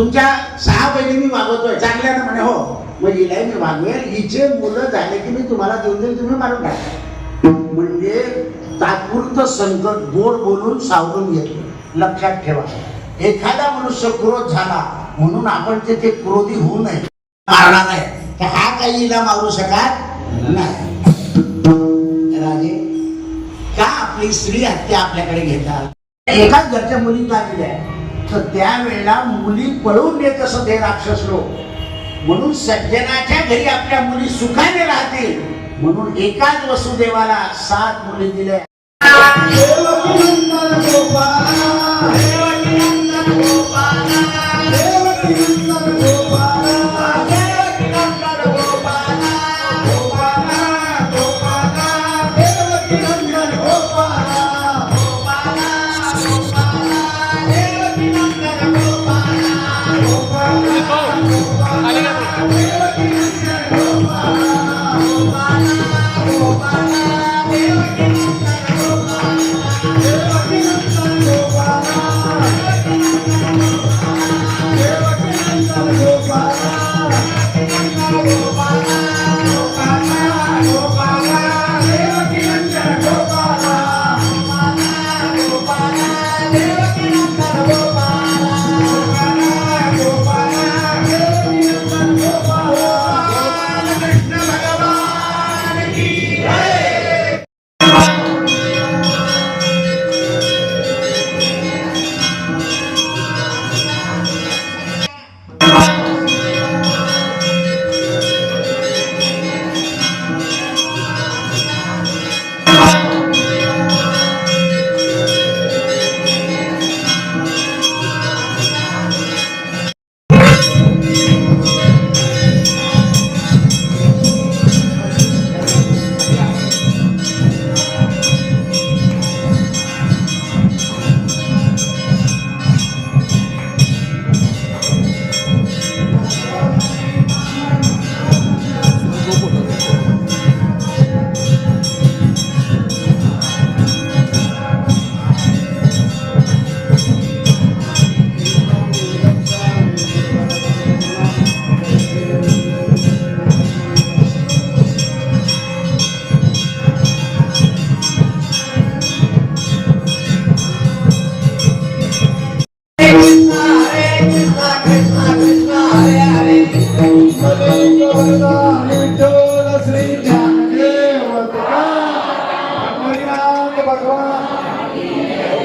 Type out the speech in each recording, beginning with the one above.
तुमच्या सहा बहिणी मी मागवतोय चांगल्या ना म्हणे हो मग हिलाही मी मागवेल हिचे मुलं झाले की मी तुम्हाला देऊन देईल तुम्ही मारून टाका. म्हणजे तात्पुरतं संकट गोड बोलून सावरून घेतो लक्षात ठेवा. एखादा मनुष्य क्रोध झाला म्हणून आपण तिथे क्रोधी होऊ नये. मारणार नाही. तर हा काही हिला मारू शकत नाही. राजे का आपली स्त्री हत्या आपल्याकडे घेतात एकाच घरच्या मुली दिल्या तर त्यावेळेला मुली पळून येत असत हे राक्षस लोक. म्हणून सज्जनाच्या घरी आपल्या मुली सुखाने राहतील. म्हणून एकाच वसुदेवाला सात मुली दिल्या.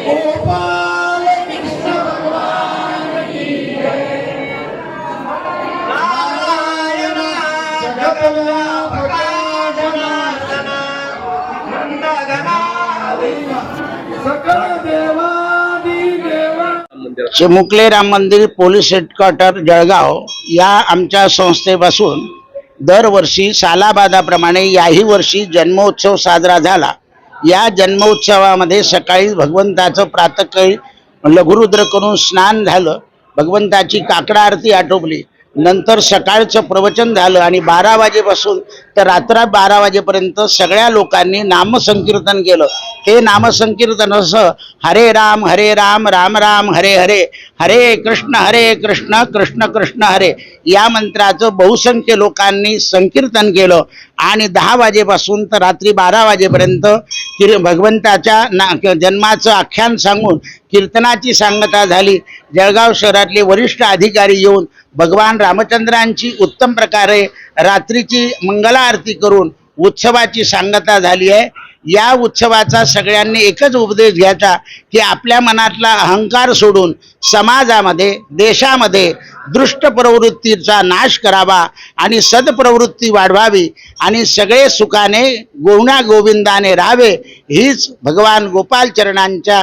Oh, my God. चिमुकले राम मंदिर पोलीस हेडक्वार्टर जळगाव या आमच्या संस्थेपासून दरवर्षी सालाबादाप्रमाणे याही वर्षी जन्मोत्सव साजरा झाला. या जन्मोत्सवामध्ये सकाळी भगवंताचं प्रातःकाळी लघुरुद्र करून स्नान झालं. भगवंताची काकडा आरती आटोपली. नंतर सकाळचं प्रवचन झालं आणि बारा वाजेपासून तर रात्र बारा वाजेपर्यंत सगळ्या लोकांनी नामसंकीर्तन केलं. हे नामसंकीर्तन असं हरे राम हरे राम राम राम हरे हरे हरे कृष्ण हरे कृष्ण कृष्ण कृष्ण हरे या मंत्राचं बहुसंख्य लोकांनी संकीर्तन केलं. आणि दहा वाजेपासून तर रात्री बारा वाजेपर्यंत किर भगवंताच्या ना जन्माचं आख्यान सांगून कीर्तनाची सांगता झाली. जळगाव शहरातले वरिष्ठ अधिकारी येऊन भगवान रामचंद्रांची उत्तम प्रकारे रात्रीची मंगला आरती करून उत्सवाची सांगता झाली आहे. या उत्सवाचा सगळ्यांनी एकच उपदेश घ्यायचा की आपल्या मनातला अहंकार सोडून समाजामध्ये देशामध्ये दृष्ट प्रवृत्तीचा नाश करावा आणि सदप्रवृत्ती वाढवावी आणि सगळे सुखाने गोवण्या गोविंदाने राहावे हीच भगवान गोपाल चरणांच्या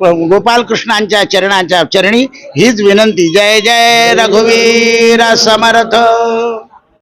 गोपाल कृष्णांच्या चरणाच्या चरणी हीच विनंती. जय जय रघुवीर समर्थ.